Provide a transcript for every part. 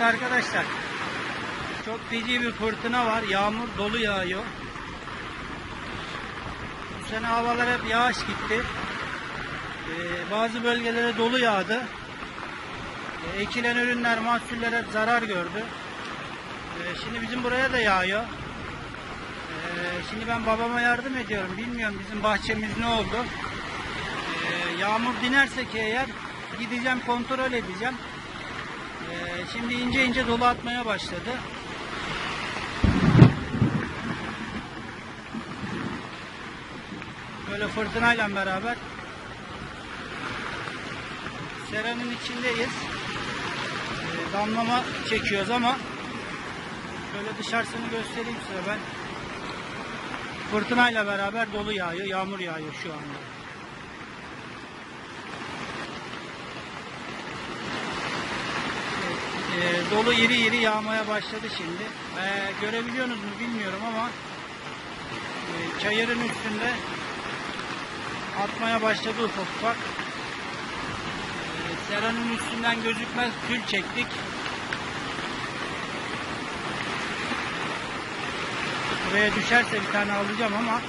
Evet arkadaşlar. Çok feci bir fırtına var. Yağmur dolu yağıyor. Bu sene havalar hep yağış gitti. Ee, bazı bölgelere dolu yağdı. Ee, ekilen ürünler, mahsuller hep zarar gördü. Ee, şimdi bizim buraya da yağıyor. Ee, şimdi ben babama yardım ediyorum. Bilmiyorum bizim bahçemiz ne oldu. Ee, yağmur dinerse ki eğer gideceğim kontrol edeceğim. Ee, şimdi ince ince dolu atmaya başladı. Böyle fırtınayla beraber seranın içindeyiz. Ee, damlama çekiyoruz ama şöyle dışarısını göstereyim size ben. Fırtınayla beraber dolu yağıyor, yağmur yağıyor şu anda. Ee, dolu iri iri yağmaya başladı şimdi. Ee, görebiliyorsunuz mu bilmiyorum ama e, çayırın üstünde atmaya başladı ufak ufak. Ee, seranın üstünden gözükmez tül çektik. Buraya düşerse bir tane alacağım ama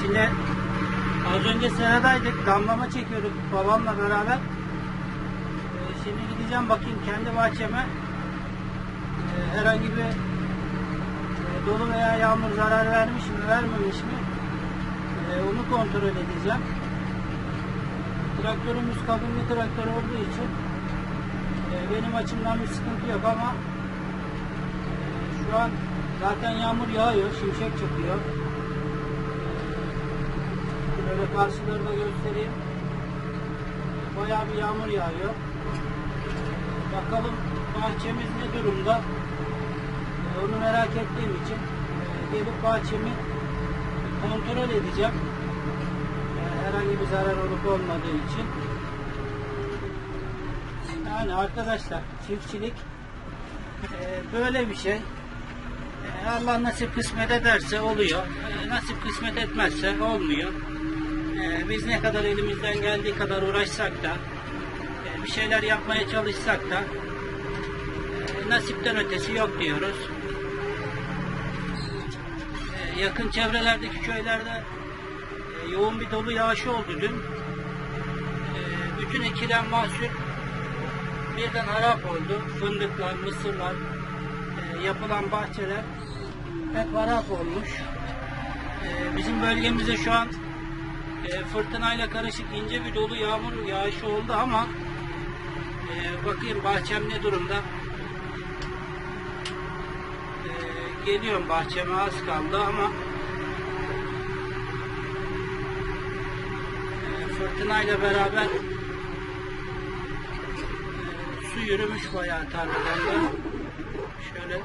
şimdi az önce seradaydık. Damlama çekiyorduk babamla beraber. Ee, şimdi gideceğim bakayım kendi bahçeme. Ee, herhangi bir e, dolu veya yağmur zarar vermiş mi vermemiş mi? Ee, onu kontrol edeceğim. Traktörümüz kabinli traktör olduğu için e, benim açımdan bir sıkıntı yok ama e, şu an zaten yağmur yağıyor, şimşek çakıyor. Böyle karşıları da göstereyim. Bayağı bir yağmur yağıyor. Bakalım bahçemiz ne durumda? Ee, Onu merak ettiğim için e, gelip bahçemi kontrol edeceğim. Ee, Herhangi bir zarar olup olmadığı için. Yani arkadaşlar çiftçilik e, böyle bir şey. E, Allah nasip kısmet ederse oluyor. Nasip kısmet etmezse olmuyor. Biz ne kadar elimizden geldiği kadar uğraşsak da e, bir şeyler yapmaya çalışsak da e, nasipten ötesi yok diyoruz. E, Yakın çevrelerdeki köylerde e, yoğun bir dolu yağışı oldu dün. Bütün ekilen mahsul birden harap oldu. Fındıklar, mısırlar, yapılan bahçeler hep harap olmuş. Bizim bölgemizde şu an e, fırtınayla karışık ince bir dolu yağmur yağışı oldu ama e, bakayım bahçem ne durumda. E, geliyorum bahçeme az kaldı ama e, fırtınayla beraber e, su yürümüş bayağı tarladan da. Şöyle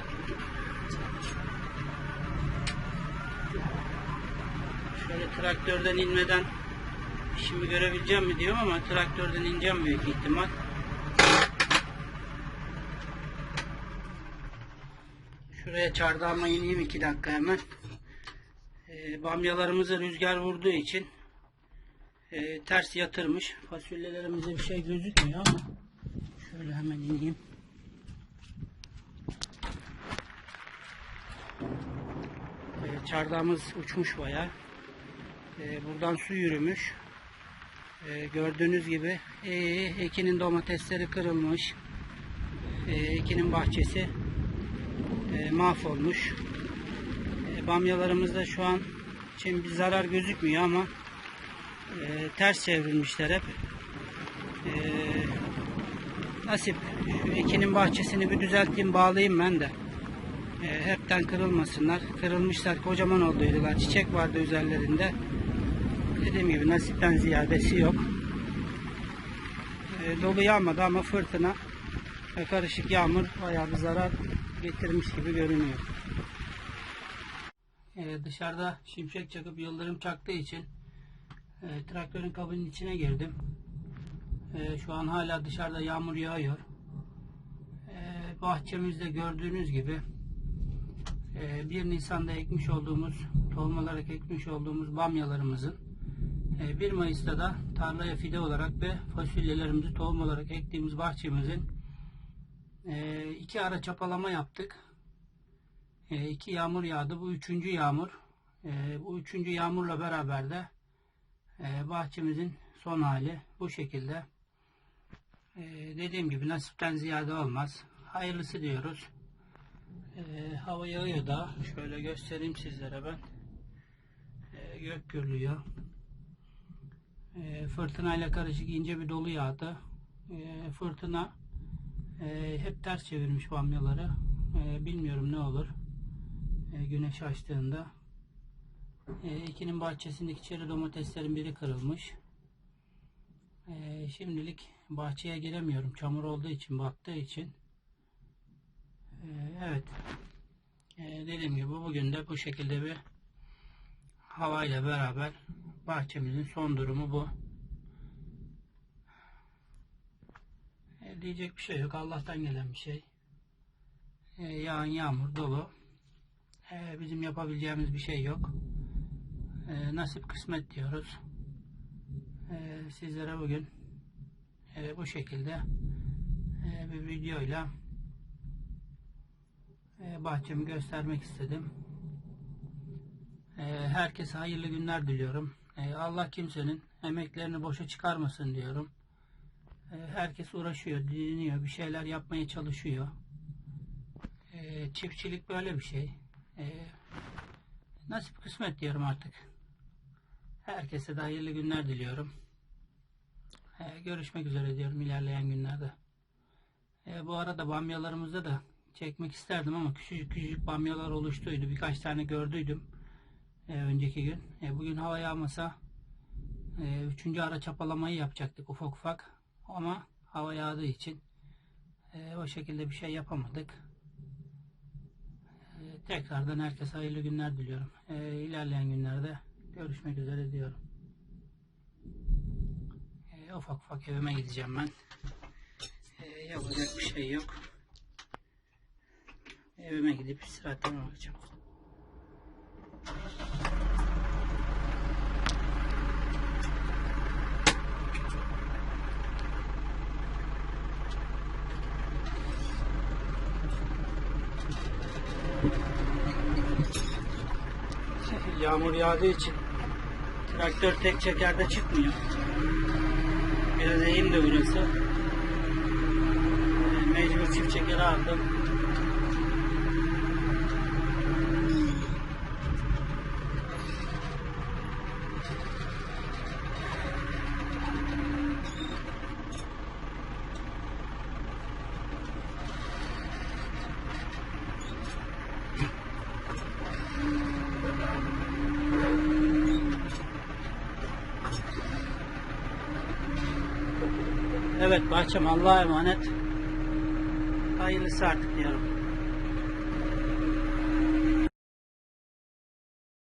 traktörden inmeden işimi görebileceğim mi diyorum ama traktörden ineceğim büyük ihtimal. Şuraya çardağıma ineyim iki dakika hemen. Ee, bamyalarımıza rüzgar vurduğu için e, ters yatırmış. Fasulyelerimize bir şey gözükmüyor ama şöyle hemen ineyim. Ee, çardağımız uçmuş bayağı. Ee, buradan su yürümüş. Ee, gördüğünüz gibi ee, Ekin'in domatesleri kırılmış. Ee, Ekin'in bahçesi ee, mahvolmuş. Ee, bamyalarımızda şu an için bir zarar gözükmüyor ama ee, ters çevrilmişler hep. Ee, nasip şu Ekin'in bahçesini bir düzelteyim bağlayayım ben de. Ee, hepten kırılmasınlar. Kırılmışlar kocaman olduydular. Çiçek vardı üzerlerinde. Dediğim gibi nasipten ziyadesi yok. Ee, dolu yağmadı ama fırtına ve karışık yağmur bayağı bir zarar getirmiş gibi görünüyor. Ee, dışarıda şimşek çakıp yıldırım çaktığı için e, traktörün kabinin içine girdim. E, şu an hala dışarıda yağmur yağıyor. E, bahçemizde gördüğünüz gibi e, 1 Nisan'da ekmiş olduğumuz, tohum olarak ekmiş olduğumuz bamyalarımızın E, 1 Mayıs'ta da tarlaya fide olarak ve fasulyelerimizi tohum olarak ektiğimiz bahçemizin e, iki ara çapalama yaptık. E, iki yağmur yağdı. Bu üçüncü yağmur. E, bu üçüncü yağmurla beraber de bahçemizin son hali bu şekilde. Dediğim gibi nasipten ziyade olmaz. Hayırlısı diyoruz. Hava yağıyor da. Şöyle göstereyim sizlere ben. Gök gürlüyor. E, fırtınayla karışık ince bir dolu yağdı. E, fırtına e, hep ters çevirmiş bamyaları. E, bilmiyorum ne olur. Güneş açtığında. E, bahçesindeki çeri domateslerin biri kırılmış. Şimdilik bahçeye giremiyorum. Çamur olduğu için, baktığı için. Evet. Dediğim gibi bugün de bu şekilde bir havayla beraber bahçemizin son durumu bu. E, diyecek bir şey yok. Allah'tan gelen bir şey. E, yağan yağmur dolu. E, bizim yapabileceğimiz bir şey yok. E, nasip kısmet diyoruz. E, sizlere bugün e, bu şekilde e, bir videoyla e, bahçemi göstermek istedim. E, herkese hayırlı günler diliyorum. E, Allah kimsenin emeklerini boşa çıkarmasın diyorum. E, herkes uğraşıyor, dinliyor, bir şeyler yapmaya çalışıyor. E, çiftçilik böyle bir şey. Nasip kısmet diyorum artık. Herkese de hayırlı günler diliyorum. Görüşmek üzere diyorum ilerleyen günlerde. Bu arada bamyalarımızda da çekmek isterdim ama küçücük küçücük bamyalar oluştuydu. Birkaç tane gördüydüm e, önceki gün. E, bugün hava yağmasa e, üçüncü ara çapalamayı yapacaktık ufak ufak. Ama hava yağdığı için e, o şekilde bir şey yapamadık. E, tekrardan herkese hayırlı günler diliyorum. E, ilerleyen günlerde görüşmek üzere diyorum. E, ufak ufak evime gideceğim ben. E, yapacak bir şey yok. Evime gidip istirahatime bakacağım. Yağmur yağdığı için traktör tek çekerde çıkmıyor. Biraz eğim de burası. Mecbur çift çekeri aldım. Evet bahçem Allah'a emanet. Hayırlısı artık diyorum.